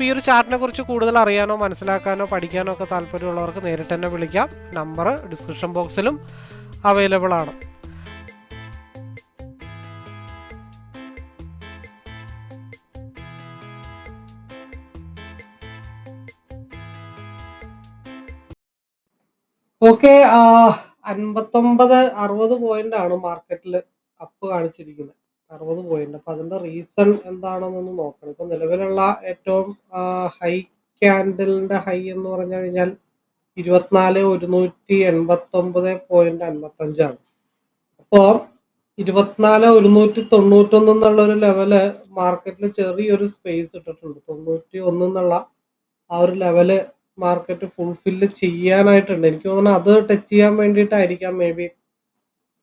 അപ്പോൾ ഈ ഒരു ചാർട്ടിനെ കുറിച്ച് കൂടുതൽ അറിയാനോ മനസ്സിലാക്കാനോ പഠിക്കാനോ ഒക്കെ താല്പര്യമുള്ളവർക്ക് നേരിട്ട് തന്നെ വിളിക്കാം. നമ്പർ ഡിസ്ക്രിപ്ഷൻ ബോക്സിലും അവൈലബിൾ ആണ്. ഓക്കെ അൻപത്തൊമ്പത് അറുപത് പോയിന്റ് ആണ് മാർക്കറ്റിൽ അപ്പ് കാണിച്ചിരിക്കുന്നത്. അറുപത് പോയിന്റ് അപ്പൊ അതിന്റെ റീസൺ എന്താണെന്നൊന്ന് നോക്കണം. ഇപ്പൊ നിലവിലുള്ള ഏറ്റവും ഹൈ ക്യാൻഡലിന്റെ ഹൈ എന്ന് പറഞ്ഞു കഴിഞ്ഞാൽ ഇരുപത്തിനാല് ഒരുന്നൂറ്റി എൺപത്തി ഒമ്പത് പോയിന്റ് അൻപത്തി അഞ്ചാണ് അപ്പോ ഇരുപത്തിനാല് ഒരുന്നൂറ്റി തൊണ്ണൂറ്റൊന്ന് എന്നുള്ള ഒരു ലെവൽ മാർക്കറ്റിൽ ചെറിയൊരു സ്പേസ് ഇട്ടിട്ടുണ്ട്. തൊണ്ണൂറ്റി ഒന്ന് എന്നുള്ള ആ ഒരു ലെവൽ മാർക്കറ്റ് ഫുൾഫില്ല് ചെയ്യാനായിട്ടുണ്ട്. എനിക്ക് തോന്നുന്നു അത് ടച്ച് ചെയ്യാൻ വേണ്ടിയിട്ടായിരിക്കാം മേ ബി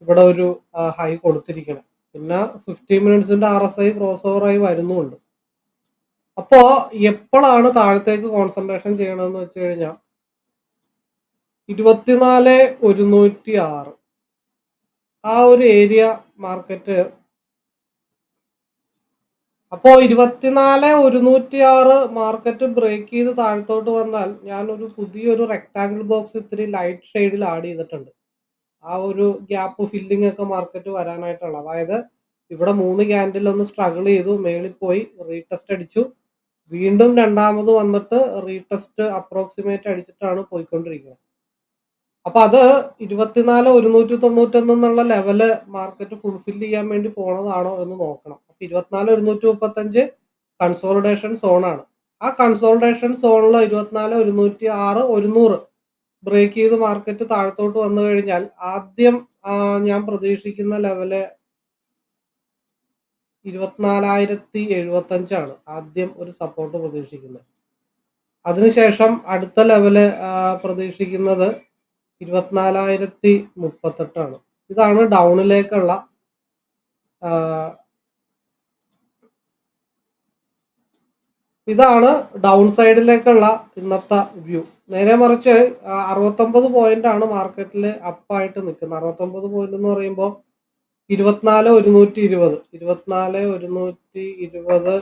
ഇവിടെ ഒരു ഹൈ കൊടുത്തിരിക്കണം. പിന്നെ ഫിഫ്റ്റി മിനിറ്റ്സിന്റെ ആർ എസ് ഐ ക്രോസ് ഓവറായി ആയി വരുന്നുണ്ട്. അപ്പോ എപ്പോഴാണ് താഴത്തേക്ക് കോൺസെൻട്രേഷൻ ചെയ്യണമെന്ന് വെച്ച് കഴിഞ്ഞാൽ ഇരുപത്തിനാല് ഒരുന്നൂറ്റി ആറ് ആ ഒരു ഏരിയ മാർക്കറ്റ് അപ്പോ ഇരുപത്തിനാല് ഒരുന്നൂറ്റി ആറ് മാർക്കറ്റ് ബ്രേക്ക് ചെയ്ത് താഴത്തോട്ട് വന്നാൽ ഞാൻ ഒരു പുതിയൊരു റെക്ടാങ്കിൾ ബോക്സ് ഇത്തിരി ലൈറ്റ് ഷെയ്ഡിൽ ആഡ് ചെയ്തിട്ടുണ്ട്. ആ ഒരു ഗ്യാപ്പ് ഫില്ലിംഗ് ഒക്കെ മാർക്കറ്റ് വരാനായിട്ടുള്ള അതായത് ഇവിടെ മൂന്ന് ക്യാൻഡിൽ ഒന്ന് സ്ട്രഗിൾ ചെയ്തു മേളിൽ പോയി റീടെസ്റ്റ് അടിച്ചു. വീണ്ടും രണ്ടാമത് വന്നിട്ട് റീടെസ്റ്റ് അപ്രോക്സിമേറ്റ് അടിച്ചിട്ടാണ് പോയിക്കൊണ്ടിരിക്കുന്നത്. അപ്പൊ അത് ഇരുപത്തിനാല് ഒരുന്നൂറ്റി തൊണ്ണൂറ്റൊന്ന് എന്നുള്ള ലെവൽ മാർക്കറ്റ് ഫുൾഫിൽ ചെയ്യാൻ വേണ്ടി പോണതാണോ എന്ന് നോക്കണം. അപ്പൊ ഇരുപത്തിനാല് ഒരുന്നൂറ്റി മുപ്പത്തഞ്ച് കൺസോളിഡേഷൻ സോണാണ് ആ കൺസോളിഡേഷൻ സോണിൽ ഇരുപത്തിനാല് ഒരുന്നൂറ്റി ആറ് ഒരുന്നൂറ് ബ്രേക്ക് ചെയ്ത് മാർക്കറ്റ് താഴത്തോട്ട് വന്നു കഴിഞ്ഞാൽ ആദ്യം ഞാൻ പ്രതീക്ഷിക്കുന്ന ലെവൽ ഇരുപത്തിനാലായിരത്തി എഴുപത്തഞ്ചാണ് ആദ്യം ഒരു സപ്പോർട്ട് പ്രതീക്ഷിക്കുന്നത്. അതിനുശേഷം അടുത്ത ലെവൽ പ്രതീക്ഷിക്കുന്നത് ഇരുപത്തിനാലായിരത്തി മുപ്പത്തെട്ടാണ് ഇതാണ് ഡൗണിലേക്കുള്ള ഇതാണ് ഡൗൺ സൈഡിലേക്കുള്ള ഇന്നത്തെ വ്യൂ നേരെ മറിച്ച് അറുപത്തൊമ്പത് പോയിന്റ് ആണ് മാർക്കറ്റിൽ അപ്പായിട്ട് നിൽക്കുന്നത്. അറുപത്തൊമ്പത് പോയിന്റ് എന്ന് പറയുമ്പോൾ ഇരുപത്തിനാല് ഒരുന്നൂറ്റി ഇരുപത്. ഇരുപത്തിനാല് ഒരുന്നൂറ്റി ഇരുപത്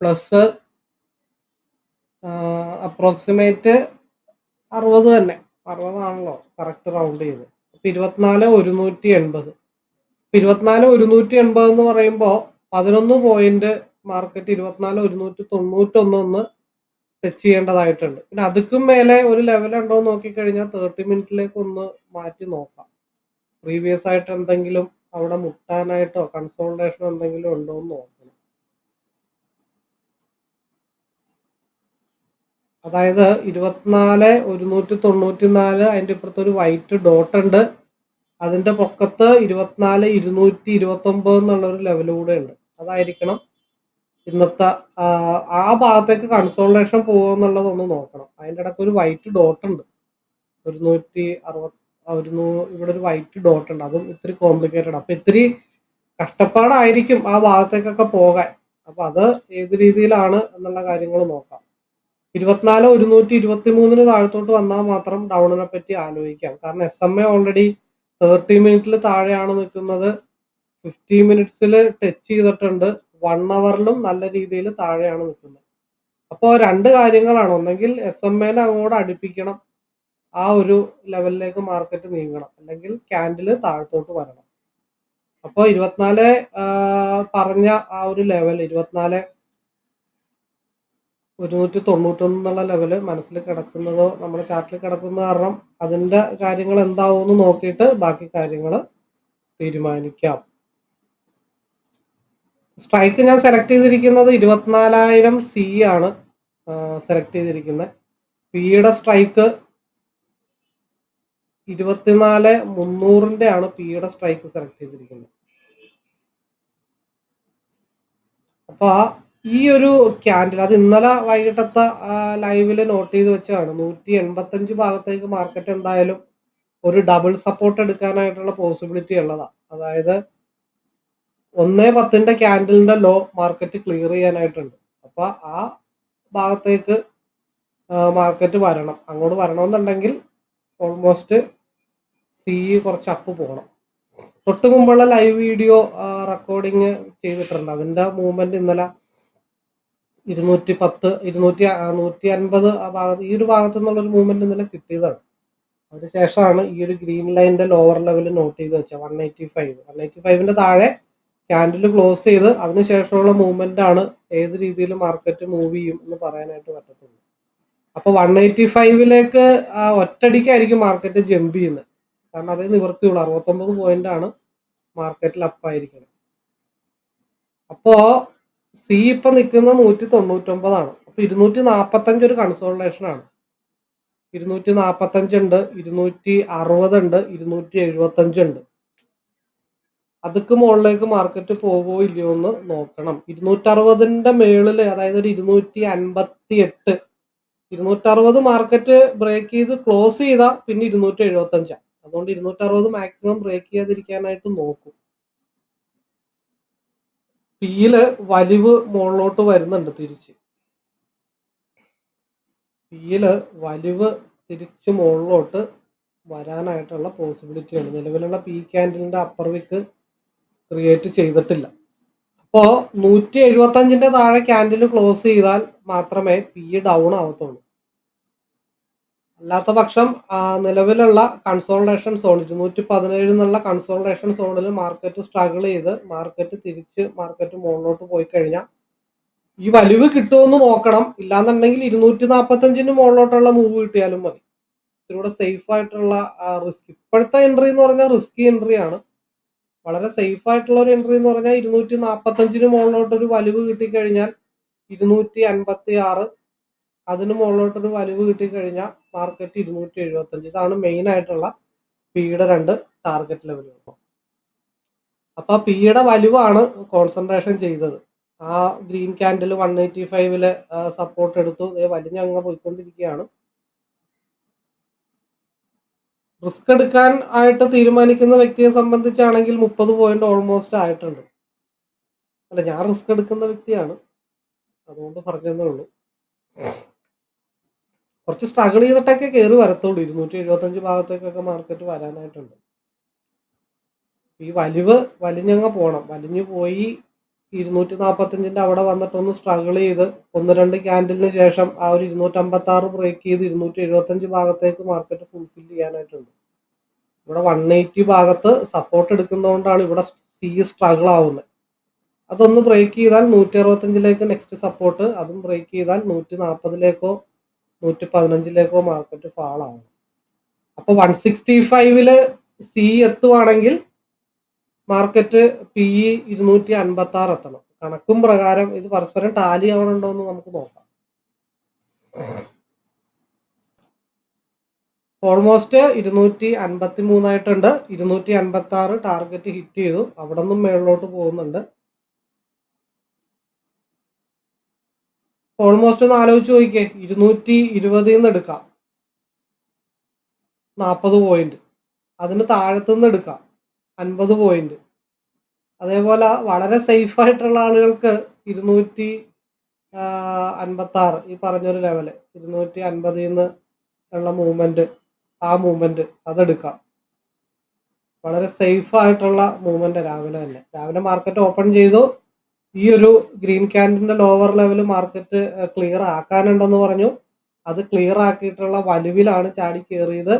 പ്ലസ് അപ്രോക്സിമേറ്റ് അറുപത് തന്നെ. അറുപതാണല്ലോ കറക്റ്റ് റൗണ്ട് ചെയ്ത്. അപ്പം ഇരുപത്തിനാല് ഒരുന്നൂറ്റി എൺപത്. ഇരുപത്തിനാല് ഒരുന്നൂറ്റി എൺപത് എന്ന് പറയുമ്പോൾ പതിനൊന്ന് പോയിന്റ് മാർക്കറ്റ് ഇരുപത്തിനാല് ഒരുന്നൂറ്റി തൊണ്ണൂറ്റൊന്ന് ഒന്ന് ടച്ച് ചെയ്യേണ്ടതായിട്ടുണ്ട്. പിന്നെ അതുക്കും മേലെ ഒരു ലെവൽ ഉണ്ടോ എന്ന് നോക്കിക്കഴിഞ്ഞാൽ തേർട്ടി മിനിറ്റിലേക്ക് ഒന്ന് മാറ്റി നോക്കാം. പ്രീവിയസ് ആയിട്ട് എന്തെങ്കിലും അവിടെ മുട്ടാനായിട്ടോ കൺസോൾട്ടേഷനോ എന്തെങ്കിലും ഉണ്ടോ എന്ന് നോക്കണം. അതായത് ഇരുപത്തിനാല് ഒരുന്നൂറ്റി തൊണ്ണൂറ്റി നാല് അതിന്റെ ഇപ്പുറത്ത് ഒരു വൈറ്റ് ഡോട്ട് ഉണ്ട്. അതിന്റെ പൊക്കത്ത് ഇരുപത്തിനാല് ഇരുന്നൂറ്റി ഇരുപത്തി ഒമ്പത് എന്നുള്ള ഒരു ലെവൽ കൂടെ ഉണ്ട്. അതായിരിക്കണം ഇന്നത്തെ ആ ഭാഗത്തേക്ക് കൺസോൾട്ടേഷൻ പോകുമെന്നുള്ളതൊന്ന് നോക്കണം. അതിന്റെ ഇടയ്ക്ക് ഒരു വൈറ്റ് ഡോട്ട് ഉണ്ട്. ഒരുന്നൂറ്റി അറുപത്തി ഒരു ഇവിടെ ഒരു വൈറ്റ് ഡോട്ട് ഉണ്ട്. അതും ഇത്തിരി കോംപ്ലിക്കേറ്റഡ് അപ്പൊ ഇത്തിരി കഷ്ടപ്പാടായിരിക്കും ആ ഭാഗത്തേക്കൊക്കെ പോകാൻ. അപ്പൊ അത് ഏത് രീതിയിലാണ് എന്നുള്ള കാര്യങ്ങൾ നോക്കാം. ഇരുപത്തിനാല് ഒരുന്നൂറ്റി ഇരുപത്തി മൂന്നിന് താഴത്തോട്ട് വന്നാൽ മാത്രം ഡൗണിനെ പറ്റി ആലോചിക്കാം. കാരണം S M A already thirty മിനിറ്റിൽ താഴെയാണ് നിൽക്കുന്നത്. ഫിഫ്റ്റി മിനിറ്റ്സിൽ ടച്ച് ചെയ്തിട്ടുണ്ട്. വൺ അവറിലും നല്ല രീതിയിൽ താഴെയാണ് നിൽക്കുന്നത്. അപ്പോൾ രണ്ട് കാര്യങ്ങളാണ്. ഒന്നെങ്കിൽ എസ് എം എനെ അങ്ങോട്ട് അടുപ്പിക്കണം. ആ ഒരു ലെവലിലേക്ക് മാർക്കറ്റ് നീങ്ങണം. അല്ലെങ്കിൽ ക്യാൻഡിൽ താഴത്തോട്ട് വരണം. അപ്പോൾ ഇരുപത്തിനാല് പറഞ്ഞ ആ ഒരു ലെവൽ ഇരുപത്തിനാല് ഒരുന്നൂറ്റി തൊണ്ണൂറ്റൊന്ന് എന്നുള്ള ലെവൽ മനസ്സിൽ കിടക്കുന്നതോ നമ്മുടെ ചാർട്ടിൽ കിടക്കുന്ന കാരണം അതിന്റെ കാര്യങ്ങൾ എന്താവുമെന്ന് നോക്കിയിട്ട് ബാക്കി കാര്യങ്ങൾ തീരുമാനിക്കാം. സ്ട്രൈക്ക് ഞാൻ സെലക്ട് ചെയ്തിരിക്കുന്നത് ഇരുപത്തിനാലായിരം സി ആണ്. സെലക്ട് ചെയ്തിരിക്കുന്നത്. പിയുടെ സ്ട്രൈക്ക് ഇരുപത്തിനാല് മുന്നൂറിന്റെ ആണ് പിയുടെ സ്ട്രൈക്ക് സെലക്ട് ചെയ്തിരിക്കുന്നത്. അപ്പൊ ഈ ഒരു ക്യാൻഡിൽ അത് ഇന്നലെ വൈകിട്ടത്തെ ലൈവിൽ നോട്ട് ചെയ്ത് വെച്ചതാണ്. നൂറ്റി എൺപത്തഞ്ച് ഭാഗത്തേക്ക് മാർക്കറ്റ് എന്തായാലും ഒരു ഡബിൾ സപ്പോർട്ട് എടുക്കാനായിട്ടുള്ള പോസിബിലിറ്റി ഉള്ളതാ. അതായത് ഒന്നേ പത്തിന്റെ ക്യാൻഡിലിന്റെ ലോ മാർക്കറ്റ് ക്ലിയർ ചെയ്യാനായിട്ടുണ്ട്. അപ്പൊ ആ ഭാഗത്തേക്ക് മാർക്കറ്റ് വരണം. അങ്ങോട്ട് വരണമെന്നുണ്ടെങ്കിൽ ഓൾമോസ്റ്റ് സി കുറച്ച് അപ്പ് പോകണം തൊട്ട് മുമ്പുള്ള ലൈവ് വീഡിയോ റെക്കോർഡിങ് ചെയ്തിട്ടുണ്ട്. അതിന്റെ മൂവ്മെന്റ് ഇന്നലെ ഇരുന്നൂറ്റി പത്ത് ഇരുന്നൂറ്റി നൂറ്റി അൻപത് ഭാഗത്ത് ഈ ഒരു ഭാഗത്തു നിന്നുള്ള ഒരു മൂവ്മെന്റ് ഇന്നലെ കിട്ടിയതാണ്. അതിനുശേഷമാണ് ഈ ഒരു ഗ്രീൻ ലൈനിന്റെ ലോവർ ലെവൽ നോട്ട് ചെയ്ത് വെച്ചത് one eighty five one eighty ഫൈവിന്റെ താഴെ ക്യാൻഡിൽ ക്ലോസ് ചെയ്ത് അതിനുശേഷമുള്ള മൂവ്മെന്റ് ആണ് ഏത് രീതിയിൽ മാർക്കറ്റ് മൂവ് ചെയ്യും എന്ന് പറയാനായിട്ട് പറ്റത്തുള്ളൂ. അപ്പൊ വൺ എയ്റ്റി ഫൈവിലേക്ക് ഒറ്റടിക്കായിരിക്കും മാർക്കറ്റ് ജമ്പ് ചെയ്യുന്നത് കാരണം അതേ നിവൃത്തിയുള്ളൂ. അറുപത്തൊമ്പത് പോയിന്റ് ആണ് മാർക്കറ്റിൽ അപ്പായിരിക്കുന്നത് അപ്പോ സി ഇപ്പൊ നിൽക്കുന്നത് നൂറ്റി തൊണ്ണൂറ്റൊമ്പതാണ് അപ്പൊ ഇരുന്നൂറ്റി നാൽപ്പത്തഞ്ച് ഒരു കൺസോൾട്ടേഷൻ ആണ്. ഇരുന്നൂറ്റി നാൽപ്പത്തഞ്ചുണ്ട് ഇരുന്നൂറ്റി അറുപത് ഉണ്ട് ഇരുന്നൂറ്റി എഴുപത്തഞ്ച് ഉണ്ട് അതൊക്കെ മുകളിലേക്ക് മാർക്കറ്റ് പോകുമോ ഇല്ലയോ എന്ന് നോക്കണം. ഇരുന്നൂറ്ററുപതിന്റെ മേളിൽ അതായത് ഒരു ഇരുന്നൂറ്റി അൻപത്തി എട്ട് ഇരുന്നൂറ്റി അറുപത് മാർക്കറ്റ് ബ്രേക്ക് ചെയ്ത് ക്ലോസ് ചെയ്താൽ പിന്നെ ഇരുന്നൂറ്റി എഴുപത്തി അഞ്ചാണ് അതുകൊണ്ട് ഇരുന്നൂറ്റി അറുപത് മാക്സിമം ബ്രേക്ക് ചെയ്യാതിരിക്കാനായിട്ട് നോക്കും. പിയിൽ വലിവ് മുകളിലോട്ട് വരുന്നുണ്ട് തിരിച്ച്. പിയിൽ വലിവ് തിരിച്ച് മുകളിലോട്ട് വരാനായിട്ടുള്ള പോസിബിലിറ്റി ഉണ്ട്. നിലവിലുള്ള പി ക്യാൻഡിലിന്റെ അപ്പർ വിക്ക് ക്രിയേറ്റ് ചെയ്തിട്ടില്ല. അപ്പോ നൂറ്റി എഴുപത്തി അഞ്ചിന്റെ താഴെ ക്യാൻഡിൽ ക്ലോസ് ചെയ്താൽ മാത്രമേ പി ഡൗൺ ആവത്തുള്ളൂ. അല്ലാത്ത പക്ഷം നിലവിലുള്ള കൺസോൾട്ടേഷൻ സോൺ ഇരുന്നൂറ്റി പതിനേഴ് എന്നുള്ള കൺസോൾട്ടേഷൻ സോണിൽ മാർക്കറ്റ് സ്ട്രഗിൾ ചെയ്ത് മാർക്കറ്റ് തിരിച്ച് മാർക്കറ്റ് മുകളിലോട്ട് പോയി കഴിഞ്ഞാൽ ഈ വലിവ് കിട്ടുമെന്ന് നോക്കണം. ഇല്ലാന്നുണ്ടെങ്കിൽ ഇരുന്നൂറ്റി നാൽപ്പത്തഞ്ചിന് മുകളിലോട്ടുള്ള മൂവ് കിട്ടിയാലും മതി. ഇതിലൂടെ സേഫ് ആയിട്ടുള്ള റിസ്ക് ഇപ്പോഴത്തെ എൻട്രി എന്ന് പറഞ്ഞാൽ റിസ്കി എൻട്രി ആണ്. വളരെ സേഫ് ആയിട്ടുള്ള ഒരു എൻട്രി എന്ന് പറഞ്ഞാൽ ഇരുന്നൂറ്റി നാൽപ്പത്തഞ്ചിന് മുകളിലോട്ട് ഒരു വലിവ് കിട്ടിക്കഴിഞ്ഞാൽ ഇരുന്നൂറ്റി അൻപത്തി ആറ് അതിന് മുകളിലോട്ടൊരു വലിവ് കിട്ടിക്കഴിഞ്ഞാൽ മാർക്കറ്റ് ഇരുന്നൂറ്റി എഴുപത്തഞ്ച് ഇതാണ് മെയിൻ ആയിട്ടുള്ള പിയുടെ രണ്ട് ടാർഗറ്റ് ലെവലുകൾ അപ്പൊ പിയുടെ വലുവാണ് കോൺസെൻട്രേഷൻ ചെയ്തത്. ആ ഗ്രീൻ ക്യാൻഡിൽ വൺ എയ്റ്റി ഫൈവിൽ സപ്പോർട്ട് എടുത്തു. ദേ വലിഞ്ഞങ്ങ് പോയിക്കൊണ്ടിരിക്കുകയാണ്. റിസ്ക് എടുക്കാൻ ആയിട്ട് തീരുമാനിക്കുന്ന വ്യക്തിയെ സംബന്ധിച്ചാണെങ്കിൽ മുപ്പത് പോയിന്റ് ഓൾമോസ്റ്റ് ആയിട്ടുണ്ട്. അല്ല ഞാൻ റിസ്ക് എടുക്കുന്ന വ്യക്തിയാണ്. അതുകൊണ്ട് പറഞ്ഞതേ ഉള്ളൂ. കുറച്ച് സ്ട്രഗിൾ ചെയ്തിട്ടൊക്കെ കയറി വരത്തുള്ളൂ. ഇരുന്നൂറ്റി എഴുപത്തഞ്ച് ഭാഗത്തേക്കൊക്കെ മാർക്കറ്റ് വരാനായിട്ടുണ്ട്. ഈ വലിവ് വലിഞ്ഞങ്ങ് പോണം. വലിഞ്ഞു പോയി ഇരുന്നൂറ്റി നാൽപ്പത്തഞ്ചിന്റെ അവിടെ വന്നിട്ടൊന്ന് സ്ട്രഗിൾ ചെയ്ത് ഒന്ന് രണ്ട് ക്യാൻഡിലിന് ശേഷം ആ ഒരു ഇരുന്നൂറ്റമ്പത്തി ആറ് ബ്രേക്ക് ചെയ്ത് ഇരുന്നൂറ്റി എഴുപത്തഞ്ച് ഭാഗത്തേക്ക് മാർക്കറ്റ് ഫുൾഫിൽ ചെയ്യാനായിട്ടുണ്ട്. ഇവിടെ വൺ എയ്റ്റി ഭാഗത്ത് സപ്പോർട്ട് എടുക്കുന്നതുകൊണ്ടാണ് ഇവിടെ സി സ്ട്രഗിൾ ആവുന്നത്. അതൊന്ന് ബ്രേക്ക് ചെയ്താൽ നൂറ്റി അറുപത്തഞ്ചിലേക്ക് നെക്സ്റ്റ് സപ്പോർട്ട് അതും ബ്രേക്ക് ചെയ്താൽ നൂറ്റി നാൽപ്പതിലേക്കോ നൂറ്റി പതിനഞ്ചിലേക്കോ മാർക്കറ്റ് ഫാൾ ആവും അപ്പൊ വൺ സിക്സ്റ്റി ഫൈവിൽ സി എത്തുവാണെങ്കിൽ മാർക്കറ്റ് പി ഇ ഇരുന്നൂറ്റി അൻപത്തി ആറ് എത്തണം. കണക്കും പ്രകാരം ഇത് പരസ്പരം ടാലി ആവണുണ്ടോ എന്ന് നമുക്ക് നോക്കാം. ഓൾമോസ്റ്റ് ഇരുന്നൂറ്റി അൻപത്തി മൂന്നായിട്ടുണ്ട് ഇരുന്നൂറ്റി അൻപത്തി ആറ് ടാർഗറ്റ് ഹിറ്റ് ചെയ്തു. അവിടെ നിന്നും മേളിലോട്ട് പോകുന്നുണ്ട്. ഓൾമോസ്റ്റ് ഒന്ന് ആലോചിച്ച് നോക്കിക്കേ. ഇരുന്നൂറ്റി ഇരുപതിൽ നിന്ന് എടുക്കാം. നാൽപ്പത് പോയിന്റ് അതിന് താഴത്തു നിന്ന് എടുക്കാം. അൻപത് പോയിന്റ് അതേപോലെ വളരെ സേഫ് ആയിട്ടുള്ള ആളുകൾക്ക് ഇരുന്നൂറ്റി അൻപത്തി ആറ് ഈ പറഞ്ഞൊരു ലെവൽ ഇരുന്നൂറ്റി അൻപതിൽ നിന്ന് ഉള്ള മൂവ്മെന്റ് ആ മൂവ്മെന്റ് അതെടുക്കാം വളരെ സേഫ് ആയിട്ടുള്ള മൂവ്മെന്റ് രാവിലെ തന്നെ. രാവിലെ മാർക്കറ്റ് ഓപ്പൺ ചെയ്തു. ഈ ഒരു ഗ്രീൻ ക്യാൻഡിന്റെ ലോവർ ലെവൽ മാർക്കറ്റ് ക്ലിയർ ആക്കാനുണ്ടെന്ന് പറഞ്ഞു. അത് ക്ലിയർ ആക്കിയിട്ടുള്ള വലുവിലാണ് ചാടി കയറിയത്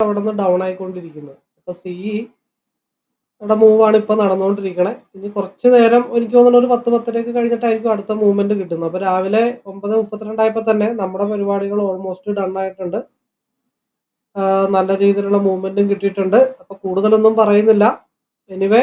അവിടെ നിന്ന് ഡൗൺ ആയിക്കൊണ്ടിരിക്കുന്നത് അപ്പൊ സിഇ അവിടെ മൂവാണ് ഇപ്പൊ നടന്നുകൊണ്ടിരിക്കണേ. ഇനി കുറച്ച് നേരം എനിക്ക് തോന്നുന്നു ഒരു പത്ത് പത്തരയൊക്കെ കഴിഞ്ഞിട്ടായിരിക്കും അടുത്ത മൂവ്മെന്റ് കിട്ടുന്നത്. അപ്പൊ രാവിലെ ഒമ്പത് മുപ്പത്തിരണ്ടായപ്പോ തന്നെ നമ്മുടെ പരിപാടികൾ ഓൾമോസ്റ്റ് ഡൺ ആയിട്ടുണ്ട്. നല്ല രീതിയിലുള്ള മൂവ്മെന്റും കിട്ടിയിട്ടുണ്ട്. അപ്പൊ കൂടുതലൊന്നും പറയുന്നില്ല. എനിവേ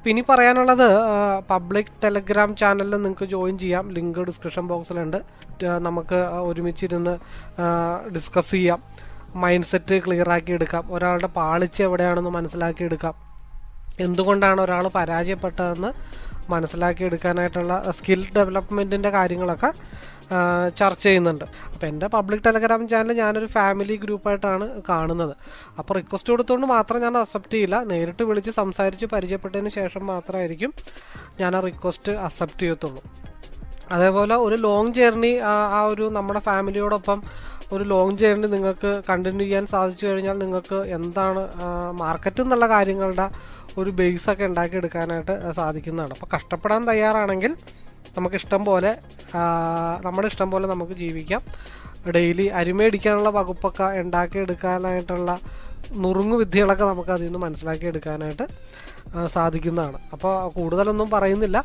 അപ്പോൾ ഇനി പറയാനുള്ളത് പബ്ലിക് ടെലഗ്രാം ചാനലിൽ നിങ്ങൾക്ക് ജോയിൻ ചെയ്യാം. ലിങ്ക് ഡിസ്ക്രിപ്ഷൻ ബോക്സിലുണ്ട് നമുക്ക് ഒരുമിച്ചിരുന്ന് ഡിസ്കസ് ചെയ്യാം. മൈൻഡ് സെറ്റ് ക്ലിയർ ആക്കി എടുക്കാം. ഒരാളുടെ പാളിച്ച എവിടെയാണെന്ന് മനസ്സിലാക്കി എടുക്കാം. എന്തുകൊണ്ടാണ് ഒരാൾ പരാജയപ്പെട്ടതെന്ന് മനസ്സിലാക്കിയെടുക്കാനായിട്ടുള്ള സ്കിൽ ഡെവലപ്മെന്റിന്റെ കാര്യങ്ങളൊക്കെ ചർച്ച ചെയ്യുന്നുണ്ട്. അപ്പോൾ എന്റെ പബ്ലിക് ടെലഗ്രാം ചാനൽ ഞാനൊരു ഫാമിലി ഗ്രൂപ്പായിട്ടാണ് കാണുന്നത്. അപ്പോൾ റിക്വസ്റ്റ് കൊടുത്തുകൊണ്ട് മാത്രം ഞാൻ അക്സെപ്റ്റ് ചെയ്യില്ല. നേരിട്ട് വിളിച്ച് സംസാരിച്ച് പരിചയപ്പെട്ടതിന് ശേഷം മാത്രമായിരിക്കും ഞാൻ ആ റിക്വസ്റ്റ് അക്സെപ്റ്റ് ചെയ്യത്തുള്ളൂ. അതേപോലെ ഒരു ലോങ് ജേർണി ആ ഒരു നമ്മുടെ ഫാമിലിയോടൊപ്പം ഒരു ലോങ് ജേർണി നിങ്ങൾക്ക് കണ്ടിന്യൂ ചെയ്യാൻ സാധിച്ചു കഴിഞ്ഞാൽ നിങ്ങൾക്ക് എന്താണ് മാർക്കറ്റ് എന്നുള്ള കാര്യങ്ങളുടെ ഒരു ബേസൊക്കെ ഉണ്ടാക്കിയെടുക്കാനായിട്ട് സാധിക്കുന്നതാണ്. അപ്പോൾ കഷ്ടപ്പെടാൻ തയ്യാറാണെങ്കിൽ നമുക്ക് ഇഷ്ടം പോലെ നമ്മുടെ ഇഷ്ടം പോലെ നമുക്ക് ജീവിക്കാം. ഡെയിലി അരിമേടിക്കാനുള്ള വകുപ്പൊക്കെ ഉണ്ടാക്കിയെടുക്കാനായിട്ടുള്ള നുറുങ്ങു വിദ്യകളൊക്കെ നമുക്ക് അതിൽ നിന്ന് മനസ്സിലാക്കി എടുക്കാനായിട്ട് ആ, സാധിക്കുന്നതാണ്. അപ്പോൾ കൂടുതലൊന്നും പറയുന്നില്ല.